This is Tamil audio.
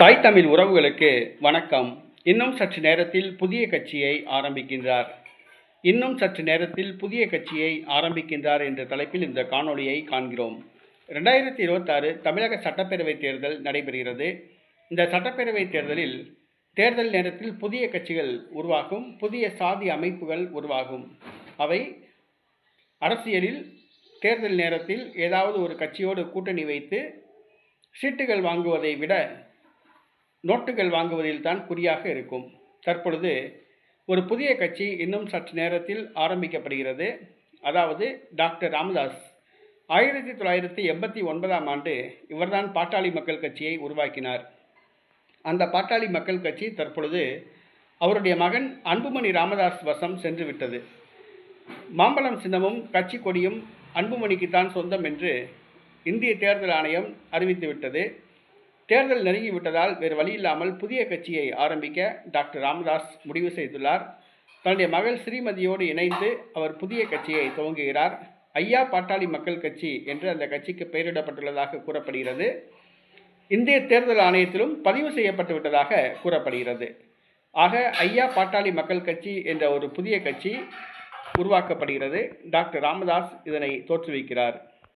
தாய் தமிழ் உறவுகளுக்கு வணக்கம். இன்னும் சற்று நேரத்தில் புதிய கட்சியை ஆரம்பிக்கின்றார். இன்னும் சற்று நேரத்தில் புதிய கட்சியை ஆரம்பிக்கின்றார் என்ற தலைப்பில் இந்த காணொளியை காண்கிறோம். ரெண்டாயிரத்தி இருபத்தாறு தமிழக சட்டப்பேரவை தேர்தல் நடைபெறுகிறது. இந்த சட்டப்பேரவை தேர்தலில் தேர்தல் நேரத்தில் புதிய கட்சிகள் உருவாகும் புதிய சாதி அமைப்புகள் உருவாகும். அவை அரசியலில் தேர்தல் நேரத்தில் ஏதாவது ஒரு கட்சியோடு கூட்டணி வைத்து சீட்டுகள் வாங்குவதை விட நோட்டுகள் வாங்குவதில் தான் குறியாக இருக்கும். தற்பொழுது ஒரு புதிய கட்சி இன்னும் சற்று நேரத்தில் ஆரம்பிக்கப்படுகிறது. அதாவது டாக்டர் ராமதாஸ் ஆயிரத்தி தொள்ளாயிரத்தி எண்பத்தி ஒன்பதாம் ஆண்டு இவர்தான் பாட்டாளி மக்கள் கட்சியை உருவாக்கினார். அந்த பாட்டாளி மக்கள் கட்சி தற்பொழுது அவருடைய மகன் அன்புமணி ராமதாஸ் வசம் சென்று விட்டது. மாம்பழம் சின்னமும் கட்சி கொடியும் அன்புமணிக்குத்தான் சொந்தம் என்று இந்திய தேர்தல் ஆணையம் அறிவித்துவிட்டது தேர்தல் நெருங்கிவிட்டதால் வேறு வழியில்லாமல் புதிய கட்சியை ஆரம்பிக்க டாக்டர் ராமதாஸ் முடிவு செய்துள்ளார். தன்னுடைய மகள் ஸ்ரீமதியோடு இணைந்து அவர் புதிய கட்சியை துவங்குகிறார். ஐயா பாட்டாளி மக்கள் கட்சி என்று அந்த கட்சிக்கு பெயரிடப்பட்டுள்ளதாக கூறப்படுகிறது. இந்திய தேர்தல் ஆணையத்திலும் பதிவு செய்யப்பட்டு விட்டதாக கூறப்படுகிறது. ஆக ஐயா பாட்டாளி மக்கள் கட்சி என்ற ஒரு புதிய கட்சி உருவாக்கப்படுகிறது. டாக்டர் ராமதாஸ் இதனை தோற்றுவிக்கிறார்.